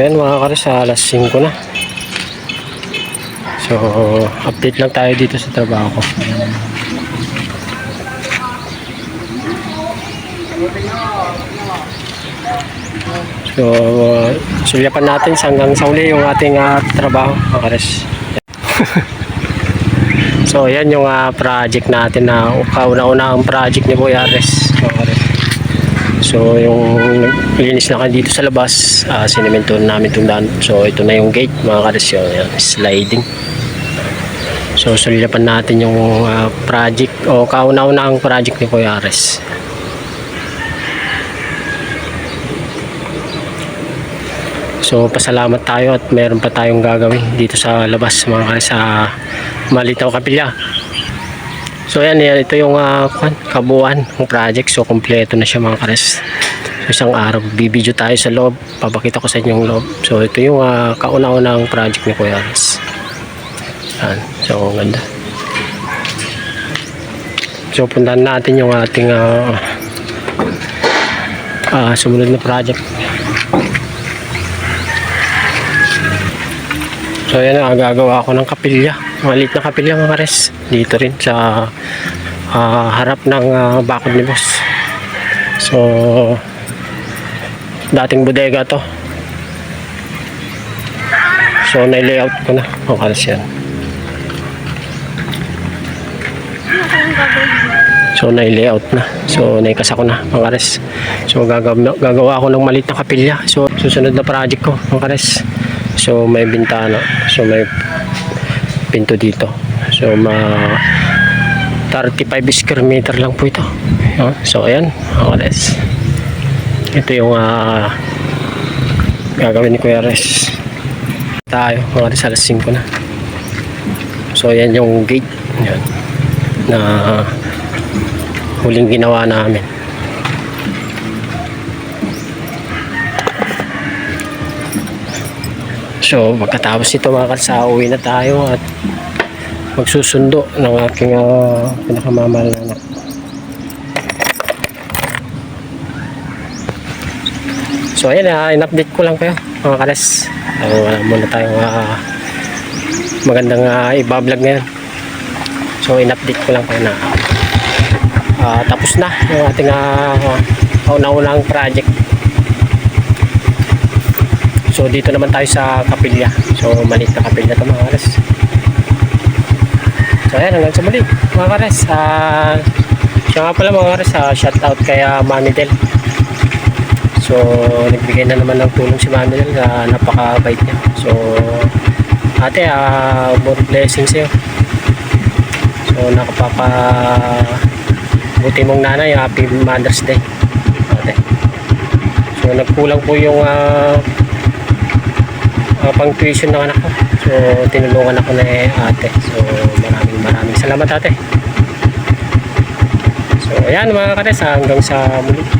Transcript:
Ayan mga kares, alas 5 na. So, update lang tayo dito sa trabaho ko. So, uh, sulyapan natin hanggang sa uli yung ating ah, trabaho, mga kares. so, yan yung ah, project natin na kauna-una ang project ni Boy Ares, mga kares. So, yung linis na dito sa labas, uh, sinemento namin itong daan. So, ito na yung gate, mga kares, yun, yan, sliding. So, sulyapan natin yung ah, project o kauna-una ang project ni Kuya Ares. So, pasalamat tayo at meron pa tayong gagawin dito sa labas, mga sa Malitaw Kapilya. So yan, yan ito yung uh, kabuuan ng project. So kompleto na siya mga kares. So isang araw, bibidyo tayo sa loob. Papakita ko sa inyo yung loob. So ito yung uh, kauna-unang project ni Kuya Ares. Yan. So ganda. So puntahan natin yung ating uh, uh, sumunod na project. So yan ang gagawa ko ng kapilya. Maliit na kapilya mga kares. Dito rin sa ah, harap ng ah, bakod ni boss. So dating bodega to. So na-layout ko na mga kares yan. So na-layout na. So naikas ako na mga kares. So gagawa, gagawa ako ng maliit na kapilya. So susunod na project ko mga kares. So may bintana. So may pinto dito. So ma 35 square meter lang po ito. No? So ayan, mga kares. Ito yung ah, gagawin ni Kuya Res. Tayo, mga kares, alas 5 na. So ayan yung gate. Yan. Na huling ginawa namin. So, pagkatapos ito mga kalsa, uwi na tayo at magsusundo ng aking uh, pinakamamahal na anak. So, ayan, uh, in-update ko lang kayo mga kalas. So, wala muna tayong uh, magandang uh, ibablog ngayon. So, in-update ko lang kayo na uh, tapos na yung ating uh, kauna-unang project. So dito naman tayo sa kapilya. So maliit na kapilya ito mga kares. So ayan hanggang sa muli mga kares. Uh, siya nga pala mga kares, uh, shout out kay uh, Mami Del. So nagbigay na naman ng tulong si Mami Del na napakabait niya. So ate, uh, more blessings sa'yo. So nakapapa buti mong nanay, happy Mother's Day. Ate. So nagkulang po yung uh, uh, pang tuition ng anak ko. So, tinulungan ako na eh, ate. So, maraming maraming salamat ate. So, ayan mga kares, hanggang sa muli.